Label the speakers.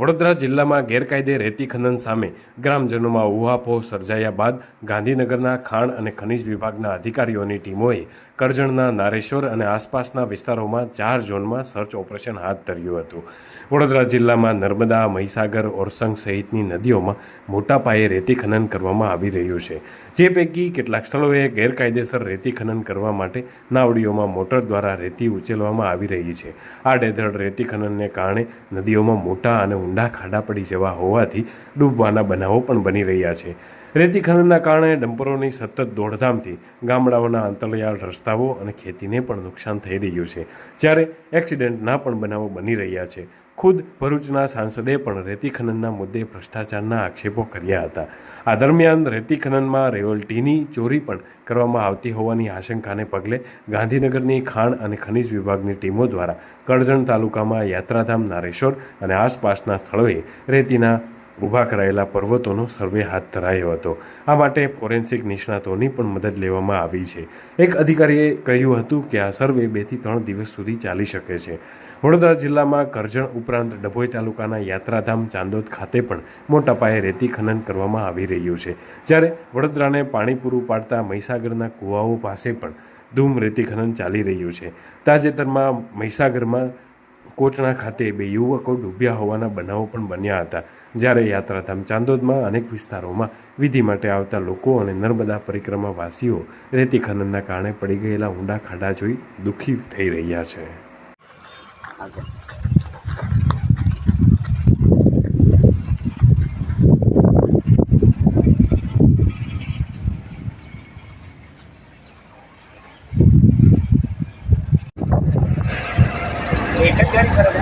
Speaker 1: વડોદરા જિલ્લામાં ગેરકાયદે રેતી ખનન સામે ગ્રામજનોમાં ઉહાપોહ સર્જાયા બાદ ગાંધીનગરના ખાણ અને ખનિજ વિભાગના અધિકારીઓની ટીમોએ કરજણના નારેશ્વર અને આસપાસના વિસ્તારોમાં ચાર ઝોનમાં સર્ચ ઓપરેશન હાથ ધર્યું હતું. વડોદરા જિલ્લામાં નર્મદા, મહીસાગર, ઓરસંગ સહિતની નદીઓમાં મોટા પાયે રેતી ખનન કરવામાં આવી રહ્યું છે. જે પૈકી કેટલાક સ્થળોએ ગેરકાયદેસર રેતી ખનન કરવા માટે નાવડીઓમાં મોટર દ્વારા રેતી ઉચેલવામાં આવી રહી છે. આ ડેધડ રેતી ખનનને કારણે નદીઓમાં મોટા અને ઊંડા ખાડા પડી જવા હોવાથી ડૂબવાના બનાવો પણ બની રહ્યા છે. રેતી ખનનના કારણે ડમ્પરોની સતત દોડધામથી ગામડાઓના અંતરિયાળ રસ્તાઓ અને ખેતીને પણ નુકસાન થઈ રહ્યું છે. જ્યારે એક્સિડન્ટના પણ બનાવો બની રહ્યા છે. ખુદ ભરૂચના સાંસદે પણ રેતી ખનનના મુદ્દે ભ્રષ્ટાચારના આક્ષેપો કર્યા હતા. આ દરમિયાન રેતી ખનનમાં રોયલ્ટીની ચોરી પણ કરવામાં આવતી હોવાની આશંકાને પગલે ગાંધીનગરની ખાણ અને ખનિજ વિભાગની ટીમો દ્વારા કરજણ તાલુકામાં યાત્રાધામ નારેશ્વર અને આસપાસના સ્થળોએ રેતીના ઊભા કરાયેલા પર્વતોનો સર્વે હાથ ધરાયો હતો. આ માટે ફોરેન્સિક નિષ્ણાતોની પણ મદદ લેવામાં આવી છે. એક અધિકારીએ કહ્યું હતું કે આ સર્વે બેથી ત્રણ દિવસ સુધી ચાલી શકે છે. વડોદરા જિલ્લામાં કરજણ ઉપરાંત ડભોઈ તાલુકાના યાત્રાધામ ચાંદોદ ખાતે પણ મોટા પાયે રેતી ખનન કરવામાં આવી રહ્યું છે. જ્યારે વડોદરાને પાણી પૂરું પાડતા મહીસાગરના કૂવાઓ પાસે પણ ધૂમ રેતી ખનન ચાલી રહ્યું છે. તાજેતરમાં મહીસાગરમાં કોચણા ખાતે બે યુવકો ડૂબ્યા હોવાના બનાવો પણ બન્યા હતા. જ્યારે યાત્રાધામ ચાંદોદમાં અનેક વિસ્તારોમાં વિધિ માટે આવતા લોકો અને નર્મદા પરિક્રમાવાસીઓ રેતી ખનનના કારણે પડી ગયેલા ઊંડા ખાડા જોઈ દુઃખી થઈ રહ્યા છે.
Speaker 2: એક જ ગાડી કરો છે.